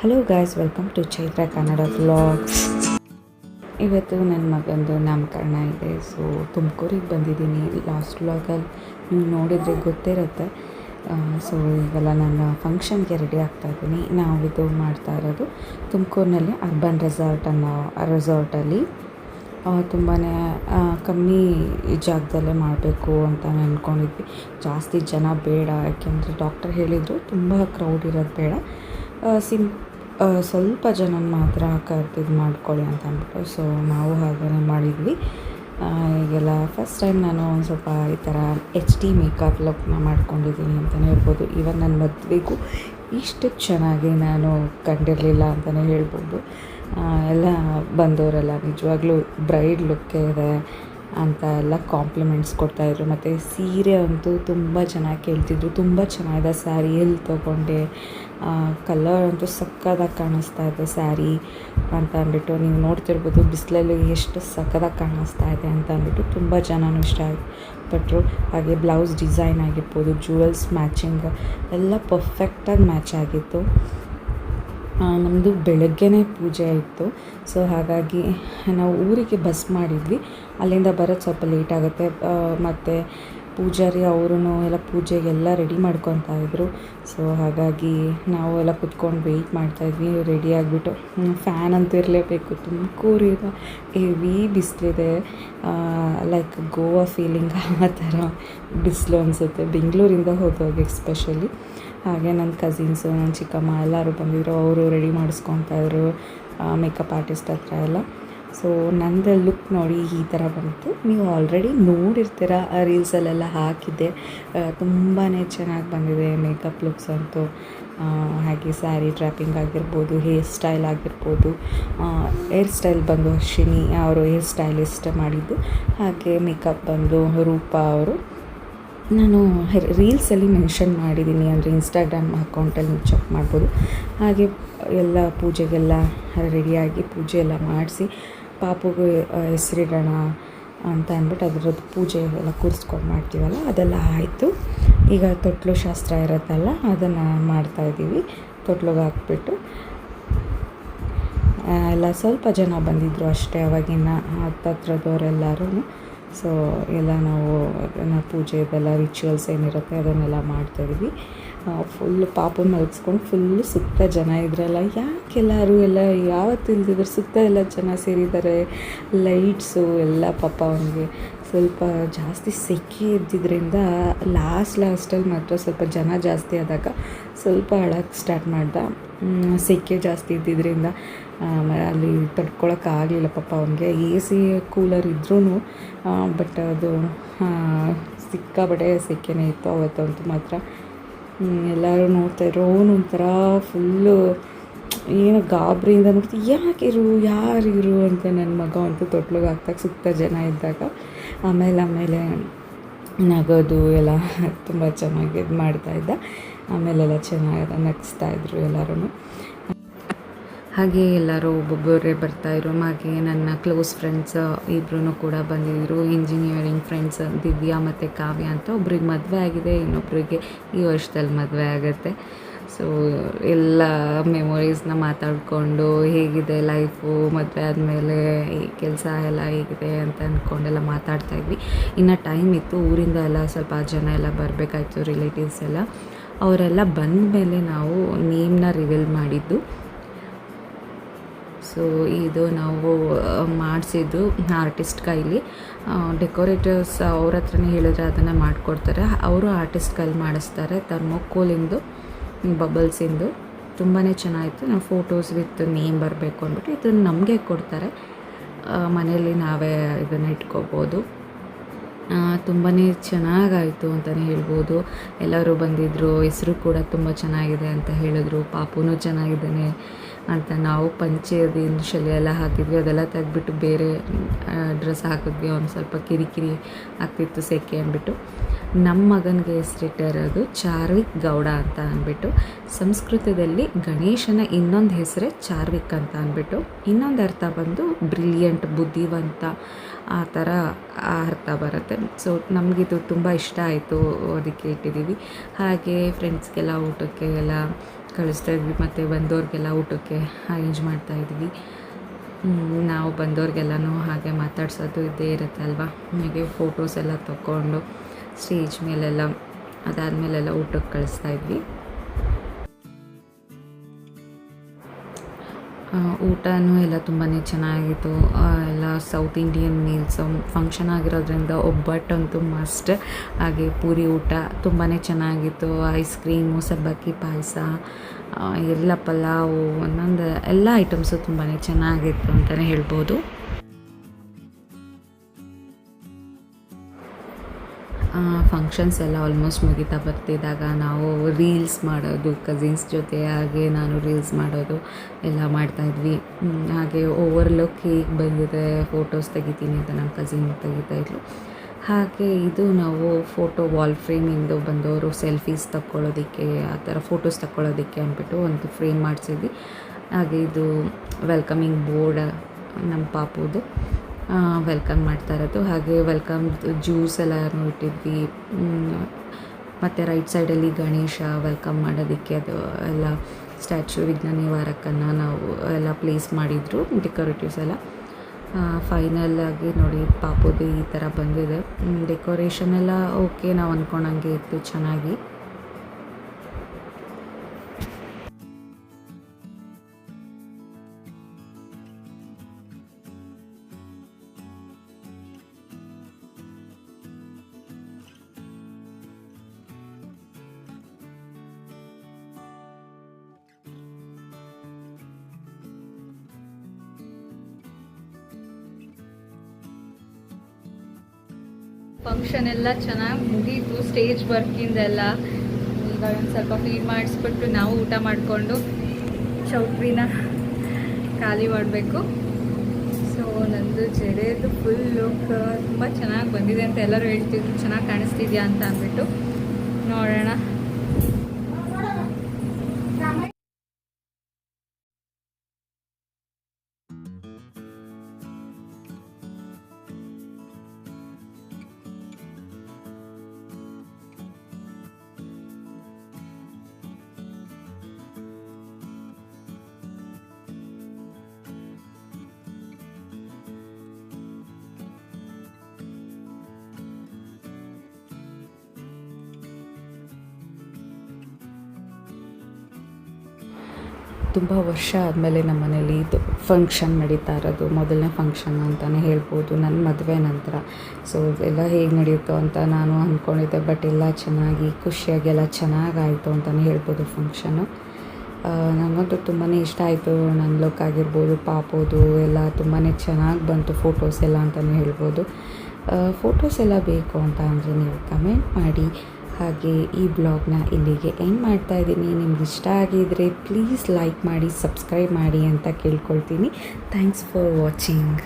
Hello guys welcome to Chaitra Kannada vlogs ಇವತ್ತು ನನ್ನ ಮಗಂದು ನಾಮಕರಣ ಇದೆ. ಸೊ ತುಮಕೂರಿಗೆ ಬಂದಿದ್ದೀನಿ ಲಾಸ್ಟ್ ವ್ಲಾಗಲ್ಲಿ ನೀವು ನೋಡಿದರೆ ಗೊತ್ತಿರುತ್ತೆ. ಸೊ ಇವೆಲ್ಲ ನನ್ನ ಫಂಕ್ಷನ್ಗೆ ರೆಡಿ ಆಗ್ತಾ ಇದ್ದೀನಿ. ನಾವಿದು ಮಾಡ್ತಾ ಇರೋದು ತುಮಕೂರಿನಲ್ಲಿ ಅರ್ಬನ್ ರೆಸಾರ್ಟ್ ಅನ್ನೋ ರೆಸಾರ್ಟಲ್ಲಿ ತುಂಬಾ ಕಮ್ಮಿ ಜಾಗದಲ್ಲೇ ಮಾಡಬೇಕು ಅಂತ ಅಂದ್ಕೊಂಡಿದ್ವಿ ಜಾಸ್ತಿ ಜನ ಬೇಡ. ಯಾಕೆಂದರೆ ಡಾಕ್ಟರ್ ಹೇಳಿದರು ತುಂಬ ಕ್ರೌಡ್ ಇರೋದು ಬೇಡ. ಸಿಂ ಸ್ವಲ್ಪ ಜನ ಮಾತ್ರ ಕರೆದಿದ್ದು ಮಾಡ್ಕೊಳ್ಳಿ ಅಂತ ಅಂದ್ಬಿಟ್ಟು. ಸೊ ನಾವು ಹಾಗೆಯೇ ಮಾಡಿದ್ವಿ. ಈಗೆಲ್ಲ ಫಸ್ಟ್ ಟೈಮ್ ನಾನು ಒಂದು ಸ್ವಲ್ಪ ಈ ಥರ ಎಚ್ ಡಿ ಮೇಕಪ್ ಲುಕ್ನ ಮಾಡ್ಕೊಂಡಿದ್ದೀನಿ ಅಂತಲೇ ಹೇಳ್ಬೋದು. ಇವನ್ ನನ್ನ ಮದುವೆಗೂ ಇಷ್ಟು ಚೆನ್ನಾಗಿ ನಾನು ಕಂಡಿರಲಿಲ್ಲ ಅಂತಲೇ ಹೇಳ್ಬೋದು. ಎಲ್ಲ ಬಂದವರೆಲ್ಲ ನಿಜವಾಗ್ಲೂ ಬ್ರೈಡ್ ಲುಕ್ಕೇ ಇದೆ ಅಂತ ಎಲ್ಲ ಕಾಂಪ್ಲಿಮೆಂಟ್ಸ್ ಕೊಡ್ತಾಯಿದ್ರು ಮತ್ತು ಸೀರೆ ಅಂತೂ ತುಂಬ ಚೆನ್ನಾಗಿ ಕೇಳ್ತಿದ್ರು. ತುಂಬ ಚೆನ್ನಾಗಿದೆ ಸ್ಯಾರಿ ಎಲ್ಲಿ ತೊಗೊಂಡೆ ಕಲರ್ ಅಂತೂ ಸಕ್ಕದಾಗಿ ಕಾಣಿಸ್ತಾ ಇದೆ ಸ್ಯಾರಿ ಅಂತ ಅಂದ್ಬಿಟ್ಟು. ನೀವು ನೋಡ್ತಿರ್ಬೋದು ಬಿಸಿಲಲ್ಲಿ ಎಷ್ಟು ಸಕ್ಕದಾಗಿ ಕಾಣಿಸ್ತಾ ಇದೆ ಅಂತ ಅಂದ್ಬಿಟ್ಟು ತುಂಬ ಜನನೂ ಇಷ್ಟ ಪಟ್ಟರು ಹಾಗೆ ಬ್ಲೌಸ್ ಡಿಸೈನ್ ಆಗಿರ್ಬೋದು ಜುವೆಲ್ಸ್ ಮ್ಯಾಚಿಂಗ್ ಎಲ್ಲ ಪರ್ಫೆಕ್ಟಾಗಿ ಮ್ಯಾಚ್ ಆಗಿತ್ತು. ನಮ್ಮದು ಬೆಳಗ್ಗೆನೇ ಪೂಜೆ ಇತ್ತು ಸೊ ಹಾಗಾಗಿ ನಾವು ಊರಿಗೆ ಬಸ್ ಮಾಡಿದ್ವಿ. ಅಲ್ಲಿಂದ ಬರೋದು ಸ್ವಲ್ಪ ಲೇಟ್ ಆಗುತ್ತೆ. ಮತ್ತು ಪೂಜಾರಿ ಅವರು ಎಲ್ಲ ಪೂಜೆಗೆಲ್ಲ ರೆಡಿ ಮಾಡ್ಕೊತಾ ಇದ್ದರು ಸೊ ಹಾಗಾಗಿ ನಾವು ಎಲ್ಲ ಕುತ್ಕೊಂಡು ವೆಯ್ಟ್ ಮಾಡ್ತಾಯಿದ್ವಿ ರೆಡಿ ಆಗಿಬಿಟ್ಟು. ಫ್ಯಾನ್ ಅಂತ ಇರಲೇಬೇಕು. ತುಮಕೂರಿನ ಹೆವಿ ಬಿಸಿಲಿದೆ ಲೈಕ್ ಗೋವಾ ಫೀಲಿಂಗ್ ಆ ಥರ ಬಿಸಿಲು ಅನಿಸುತ್ತೆ. ಬೆಂಗಳೂರಿಂದ ಹೋದಾಗ ಎಸ್ಪೆಷಲಿ ಹಾಗೆ ನನ್ನ ಕಸಿನ್ಸು ನನ್ನ ಚಿಕ್ಕಮ್ಮ ಎಲ್ಲರೂ ಬಂದಿದ್ದರು ಅವರು ರೆಡಿ ಮಾಡಿಸ್ಕೊತಾಯಿದ್ರು ಮೇಕಪ್ ಆರ್ಟಿಸ್ಟ್ ಹತ್ರ ಎಲ್ಲ. ಸೊ ನಂದು ಲುಕ್ ನೋಡಿ ಈ ಥರ ಬಂತು. ನೀವು ಆಲ್ರೆಡಿ ನೋಡಿರ್ತೀರ ಆ ರೀಲ್ಸಲ್ಲೆಲ್ಲ ಹಾಕಿದ್ದೆ. ತುಂಬಾ ಚೆನ್ನಾಗಿ ಬಂದಿದೆ ಮೇಕಪ್ ಲುಕ್ಸ್ ಅಂತೂ. ಹಾಗೆ ಸ್ಯಾರಿ ಟ್ರ್ಯಾಪಿಂಗ್ ಆಗಿರ್ಬೋದು ಹೇರ್ ಸ್ಟೈಲ್ ಆಗಿರ್ಬೋದು. ಹೇರ್ ಸ್ಟೈಲ್ ಬಂದು ಅಶ್ವಿನಿ ಅವರು ಹೇರ್ ಸ್ಟೈಲಿಸ್ಟ್ ಮಾಡಿದ್ದು. ಹಾಗೆ ಮೇಕಪ್ ಬಂದು ರೂಪಾ ಅವರು. ನಾನು ರೀಲ್ಸಲ್ಲಿ ಮೆನ್ಷನ್ ಮಾಡಿದ್ದೀನಿ. ಅಂದರೆ ಇನ್ಸ್ಟಾಗ್ರಾಮ್ ಅಕೌಂಟಲ್ಲಿ ನೀವು ಚೆಕ್ ಮಾಡ್ಬೋದು. ಹಾಗೆ ಎಲ್ಲ ಪೂಜೆಗೆಲ್ಲ ರೆಡಿಯಾಗಿ ಪೂಜೆ ಎಲ್ಲ ಮಾಡಿಸಿ. ಪಾಪುಗೆ ಹೆಸರಿಡೋಣ ಅಂತ ಅಂದ್ಬಿಟ್ಟು ಅದರದ್ದು ಪೂಜೆ ಎಲ್ಲ ಕೂರಿಸ್ಕೊಂಡು ಮಾಡ್ತೀವಲ್ಲ, ಅದೆಲ್ಲ ಆಯಿತು. ಈಗ ತೊಟ್ಲು ಶಾಸ್ತ್ರ ಇರುತ್ತಲ್ಲ, ಅದನ್ನು ಮಾಡ್ತಾಯಿದ್ದೀವಿ ತೊಟ್ಲಿಗೆ ಹಾಕ್ಬಿಟ್ಟು. ಎಲ್ಲ ಸ್ವಲ್ಪ ಜನ ಬಂದಿದ್ದರು ಅಷ್ಟೇ ಅವಾಗಿನ ಹತ್ತತ್ರದವರೆಲ್ಲರೂ. ಸೊ, ಎಲ್ಲ ನಾವು ಅದನ್ನು ಪೂಜೆ ಇದೆಲ್ಲ ರಿಚುವಲ್ಸ್ ಏನಿರುತ್ತೆ ಅದನ್ನೆಲ್ಲ ಮಾಡ್ತಾಯಿದ್ವಿ ಫುಲ್ ಪಾಪ ಮಲಗಿಸ್ಕೊಂಡು ಫುಲ್ಲು ಸುತ್ತ ಜನ ಇದ್ರಲ್ಲ ಯಾಕೆಲ್ಲರೂ ಎಲ್ಲ ಯಾವತ್ತು ಇಲ್ದಿದ್ರೆ ಸುತ್ತ ಎಲ್ಲ ಜನ ಸೇರಿದ್ದಾರೆ ಲೈಟ್ಸು ಎಲ್ಲ ಪಾಪ ಅವನಿಗೆ. ಸ್ವಲ್ಪ ಜಾಸ್ತಿ ಸೆಕೆ ಇದ್ದಿದ್ದರಿಂದ ಲಾಸ್ಟ್ ಲಾಸ್ಟಲ್ಲಿ ಮಾತ್ರ ಸ್ವಲ್ಪ ಜನ ಜಾಸ್ತಿ ಆದಾಗ ಸ್ವಲ್ಪ ಅಳಕ್ಕೆ ಸ್ಟಾರ್ಟ್ ಮಾಡ್ದ. ಸೆಕೆ ಜಾಸ್ತಿ ಇದ್ದಿದ್ದರಿಂದ ಅಲ್ಲಿ ತಡ್ಕೊಳಕ್ಕಾಗಲಿಲ್ಲ ಪಾಪ ಅವನಿಗೆ. ಎ ಸಿ ಕೂಲರ್ ಇದ್ರೂ ಬಟ್ ಅದು ಸಿಕ್ಕಾಬಟ್ಟೆ ಸೆಕೆನೇ ಇತ್ತು ಅವತ್ತಂತೂ ಮಾತ್ರ. ಎಲ್ಲರೂ ನೋಡ್ತಾಯಿದ್ರು ಅವನು ಒಂಥರ ಫುಲ್ಲು ಏನೋ ಗಾಬರಿಯಿಂದ ನೋಡ್ತಿ ಯಾಕಿರು ಯಾರಿರು ಅಂತ ನನ್ನ ಮಗ ಅಂತೂ ತೊಟ್ಲಿಗೆ ಹಾಕ್ದಾಗ ಸುತ್ತ ಜನ ಇದ್ದಾಗ, ಆಮೇಲೆ ಆಮೇಲೆ ನಗೋದು ಎಲ್ಲ ತುಂಬ ಚೆನ್ನಾಗಿ ಇದು ಮಾಡ್ತಾಯಿದ್ದ ಆಮೇಲೆಲ್ಲ ಚೆನ್ನಾಗಿ ನಗಿಸ್ತಾಯಿದ್ರು ಎಲ್ಲರೂ ಹಾಗೆ ಎಲ್ಲರೂ ಒಬ್ಬೊಬ್ಬರೇ ಬರ್ತಾಯಿದ್ರು ಹಾಗೆ ನನ್ನ ಕ್ಲೋಸ್ ಫ್ರೆಂಡ್ಸ್ ಇಬ್ಬರೂ ಕೂಡ ಬಂದಿದ್ದರು ಇಂಜಿನಿಯರಿಂಗ್ ಫ್ರೆಂಡ್ಸ್ ದಿವ್ಯಾ ಮತ್ತು ಕಾವ್ಯ ಅಂತ ಒಬ್ರಿಗೆ ಮದುವೆ ಆಗಿದೆ ಇನ್ನೊಬ್ಬರಿಗೆ ಈ ವರ್ಷದಲ್ಲಿ ಮದುವೆ ಆಗುತ್ತೆ. ಸೊ ಎಲ್ಲ ಮೆಮೊರೀಸ್ನ ಮಾತಾಡಿಕೊಂಡು ಹೇಗಿದೆ ಲೈಫು ಮದುವೆ ಆದಮೇಲೆ ಈ ಕೆಲಸ ಎಲ್ಲ ಹೇಗಿದೆ ಅಂತ ಅಂದ್ಕೊಂಡೆಲ್ಲ ಮಾತಾಡ್ತಾಯಿದ್ವಿ ಇನ್ನು ಟೈಮ್ ಇತ್ತು, ಊರಿಂದ ಎಲ್ಲ ಸ್ವಲ್ಪ ಜನ ಎಲ್ಲ ಬರಬೇಕಾಯ್ತು ರಿಲೇಟಿವ್ಸ್ ಎಲ್ಲ. ಅವರೆಲ್ಲ ಬಂದ ಮೇಲೆ ನಾವು ನೇಮ್ನ ರಿವೀಲ್ ಮಾಡಿದ್ದು. ಸೊ ಇದು ನಾವು ಮಾಡಿಸಿದ್ದು ಆರ್ಟಿಸ್ಟ್ ಕೈಲಿ. ಡೆಕೋರೇಟರ್ಸ್ ಅವ್ರ ಹತ್ರನೇ ಹೇಳಿದ್ರೆ ಅದನ್ನು ಮಾಡಿಕೊಡ್ತಾರೆ. ಅವರು ಆರ್ಟಿಸ್ಟ್ ಕೈಲಿ ಮಾಡಿಸ್ತಾರೆ ಥರ್ಮೋಕೋಲಿಂದು ಬಬಲ್ಸಿಂದು ತುಂಬಾ ಚೆನ್ನಾಗಿತ್ತು. ನಾವು ಫೋಟೋಸ್ ವಿತ್ ನೇಮ್ ಬರಬೇಕು ಅಂದ್ಬಿಟ್ಟು ಇದನ್ನು ನಮಗೆ ಕೊಡ್ತಾರೆ. ಮನೆಯಲ್ಲಿ ನಾವೇ ಇದನ್ನು ಇಟ್ಕೋಬೋದು. ತುಂಬಾ ಚೆನ್ನಾಗಾಯಿತು ಅಂತಲೇ ಹೇಳ್ಬೋದು. ಎಲ್ಲರೂ ಬಂದಿದ್ದರು ಹೆಸರು ಕೂಡ ತುಂಬ ಚೆನ್ನಾಗಿದೆ ಅಂತ ಹೇಳಿದ್ರು. ಪಾಪುನೂ ಚೆನ್ನಾಗಿದ್ದಾನೆ. ಅಂತ ನಾವು ಪಂಚೆ ಅದೇನು ಶಲ್ಯ ಎಲ್ಲ ಹಾಕಿದ್ವಿ. ಅದೆಲ್ಲ ತೆಗೆದ್ಬಿಟ್ಟು ಬೇರೆ ಡ್ರೆಸ್ ಹಾಕಿದ್ವಿ. ಒಂದು ಸ್ವಲ್ಪ ಕಿರಿಕಿರಿ ಆಗ್ತಿತ್ತು ಸೆಕೆ ಅಂದ್ಬಿಟ್ಟು. ನಮ್ಮ ಮಗನಿಗೆ ಹೆಸರಿಟ್ಟಿರೋದು ಚಾರ್ವಿಕ್ ಗೌಡ ಅಂತ ಅಂದ್ಬಿಟ್ಟು. ಸಂಸ್ಕೃತದಲ್ಲಿ ಗಣೇಶನ ಇನ್ನೊಂದು ಹೆಸರೇ ಚಾರ್ವಿಕ್ ಅಂತ ಅಂದ್ಬಿಟ್ಟು. ಇನ್ನೊಂದು ಅರ್ಥ ಬಂದು ಬ್ರಿಲಿಯಂಟ್, ಬುದ್ಧಿವಂತ, ಆ ಥರ ಅರ್ಥ ಬರುತ್ತೆ. ಸೊ ನಮಗಿದು ತುಂಬ ಇಷ್ಟ ಆಯಿತು ಅದಕ್ಕೆ ಇಟ್ಟಿದ್ದೀವಿ. ಹಾಗೆ ಫ್ರೆಂಡ್ಸ್ಗೆಲ್ಲ ಊಟಕ್ಕೆ ಎಲ್ಲ ಕಳಿಸ್ತಾ ಇದ್ವಿ ಮತ್ತು ಬಂದವ್ರಿಗೆಲ್ಲ ಊಟಕ್ಕೆ ಅರೇಂಜ್ ಮಾಡ್ತಾಯಿದ್ವಿ ನಾವು ಬಂದವ್ರಿಗೆಲ್ಲನೂ ಹಾಗೆ ಮಾತಾಡ್ಸೋದು ಇದ್ದೇ ಇರುತ್ತೆ ಅಲ್ವಾ? ಹಾಗೆ ಫೋಟೋಸ್ ಎಲ್ಲ ತಗೊಂಡು ಸ್ಟೇಜ್ ಮೇಲೆಲ್ಲ ಅದಾದಮೇಲೆಲ್ಲ ಊಟಕ್ಕೆ ಕಳಿಸ್ತಾ ಇದ್ವಿ. ಊಟನೂ ಎಲ್ಲ ತುಂಬಾ ಚೆನ್ನಾಗಿತ್ತು. ಎಲ್ಲ ಸೌತ್ ಇಂಡಿಯನ್ ಮೀಲ್ಸ್ ಫಂಕ್ಷನ್ ಆಗಿರೋದ್ರಿಂದ ಒಬ್ಬಟ್ಟಂತೂ ಮಸ್ಟ್ ಹಾಗೆ ಪೂರಿ ಊಟ ತುಂಬಾ ಚೆನ್ನಾಗಿತ್ತು. ಐಸ್ ಕ್ರೀಮು ಸಬ್ಬಕ್ಕಿ ಪಾಯಸ ಎಲ್ಲ ಪಲಾವು, ಒಂದೊಂದು ಎಲ್ಲ ಐಟಮ್ಸು ತುಂಬಾ ಚೆನ್ನಾಗಿತ್ತು ಅಂತಲೇ ಹೇಳ್ಬೋದು. ಫಂಕ್ಷನ್ಸ್ ಎಲ್ಲ ಆಲ್ಮೋಸ್ಟ್ ಮುಗಿತಾ ಬರ್ತಿದ್ದಾಗ ನಾವು ರೀಲ್ಸ್ ಮಾಡೋದು ಕಸಿನ್ಸ್ ಜೊತೆ ಹಾಗೆ ನಾನು ರೀಲ್ಸ್ ಮಾಡೋದು ಎಲ್ಲ ಮಾಡ್ತಾಯಿದ್ವಿ ಹಾಗೆ ಓವರ್ ಲುಕ್ ಹೀಗೆ ಬಂದಿದೆ ಫೋಟೋಸ್ ತೆಗಿತೀನಿ ಅಂತ ನಮ್ಮ ಕಸಿನ್ ತೆಗಿತಾ ಇದ್ಲು. ಹಾಗೆ ಇದು ನಾವು ಫೋಟೋ ವಾಲ್ ಫ್ರೇಮಿಂದು ಬಂದವರು ಸೆಲ್ಫೀಸ್ ತಕ್ಕೊಳ್ಳೋದಕ್ಕೆ, ಆ ಥರ ಫೋಟೋಸ್ ತಕ್ಕೊಳ್ಳೋದಕ್ಕೆ ಅಂದ್ಬಿಟ್ಟು ಒಂದು ಫ್ರೇಮ್ ಮಾಡಿಸಿದ್ವಿ. ಹಾಗೆ ಇದು ವೆಲ್ಕಮಿಂಗ್ ಬೋರ್ಡ್ ನಮ್ಮ ಪಾಪುದು. ವೆಲ್ಕಮ್ ಮಾಡ್ತಾ ಇರೋದು. ಹಾಗೆ ವೆಲ್ಕಮ್ ಜ್ಯೂಸ್ ಎಲ್ಲನೂ ಇಟ್ಟಿದ್ವಿ. ಮತ್ತು ರೈಟ್ ಸೈಡಲ್ಲಿ ಗಣೇಶ ವೆಲ್ಕಮ್ ಮಾಡೋದಕ್ಕೆ ಅದು ಎಲ್ಲ ಸ್ಟ್ಯಾಚ್ಯೂ ವಿಘ್ನ ನಿವಾರಕನ್ನು ನಾವು ಎಲ್ಲ ಪ್ಲೇಸ್ ಮಾಡಿದರು ಡೆಕೋರೇಟಿವ್ಸ್ ಎಲ್ಲ. ಫೈನಲ್ ಆಗಿ ನೋಡಿ ಪಾಪುದು ಈ ಥರ ಬಂದಿದೆ. ಡೆಕೋರೇಷನ್ ಎಲ್ಲ ಓಕೆ ನಾವು ಅಂದ್ಕೊಂಡಂಗೆ ಇತ್ತು ಚೆನ್ನಾಗಿ. ಫಂಕ್ಷನ್ ಎಲ್ಲ ಚೆನ್ನಾಗಿ ಮುಗೀತು ಸ್ಟೇಜ್ ವರ್ಕಿಂದೆಲ್ಲ ಈಗ ಒಂದು ಸ್ವಲ್ಪ ಫೀಡ್ ಮಾಡಿಸ್ಬಿಟ್ಟು ನಾವು ಊಟ ಮಾಡಿಕೊಂಡು ಚೌಟ್ರಿನ ಖಾಲಿ ಮಾಡಬೇಕು. ಸೊ ನಂದು ಜಡೆದು ಫುಲ್ ಲುಕ್ ತುಂಬ ಚೆನ್ನಾಗಿ ಬಂದಿದೆ ಅಂತ ಎಲ್ಲರೂ ಹೇಳ್ತಿದ್ರು. ಚೆನ್ನಾಗಿ ಕಾಣಿಸ್ತಿದ್ಯಾ ಅಂತ ಅಂದ್ಬಿಟ್ಟು ನೋಡೋಣ. ತುಂಬ ವರ್ಷ ಆದಮೇಲೆ ನಮ್ಮ ಮನೇಲಿ ಇದು ಫಂಕ್ಷನ್ ನಡೀತಾ ಇರೋದು, ಮೊದಲನೇ ಫಂಕ್ಷನ್ ಅಂತಲೇ ಹೇಳ್ಬೋದು ನನ್ನ ಮದುವೆ ನಂತರ. ಸೊ ಎಲ್ಲ ಹೇಗೆ ನಡೆಯುತ್ತೋ ಅಂತ ನಾನು ಅಂದ್ಕೊಂಡಿದ್ದೆ ಬಟ್ ಎಲ್ಲ ಚೆನ್ನಾಗಿ ಖುಷಿಯಾಗಿ ಎಲ್ಲ ಚೆನ್ನಾಗಾಯಿತು ಅಂತಲೇ ಹೇಳ್ಬೋದು ಫಂಕ್ಷನು ನನಗಂತೂ ತುಂಬಾ ಇಷ್ಟ ಆಯಿತು ನನ್ನ ಲುಕ್ ಆಗಿರ್ಬೋದು, ಪಾಪೋದು, ಎಲ್ಲ ತುಂಬಾ ಚೆನ್ನಾಗಿ ಬಂತು ಫೋಟೋಸ್ ಎಲ್ಲ ಅಂತಲೇ ಹೇಳ್ಬೋದು. ಫೋಟೋಸ್ ಎಲ್ಲ ಬೇಕು ಅಂತ ಅಂದರೆ ನೀವು ಕಮೆಂಟ್ ಮಾಡಿ. ಹಾಗೆ ಈ ಬ್ಲಾಗ್ನ ಇಲ್ಲಿಗೆ ಎಂಡ್ ಮಾಡ್ತಾ ಇದ್ದೀನಿ. ನಿಮ್ಗೆ ಇಷ್ಟ ಆಗಿದರೆ ಪ್ಲೀಸ್ ಲೈಕ್ ಮಾಡಿ ಸಬ್ಸ್ಕ್ರೈಬ್ ಮಾಡಿ ಅಂತ ಕೇಳ್ಕೊಳ್ತೀನಿ. Thanks for watching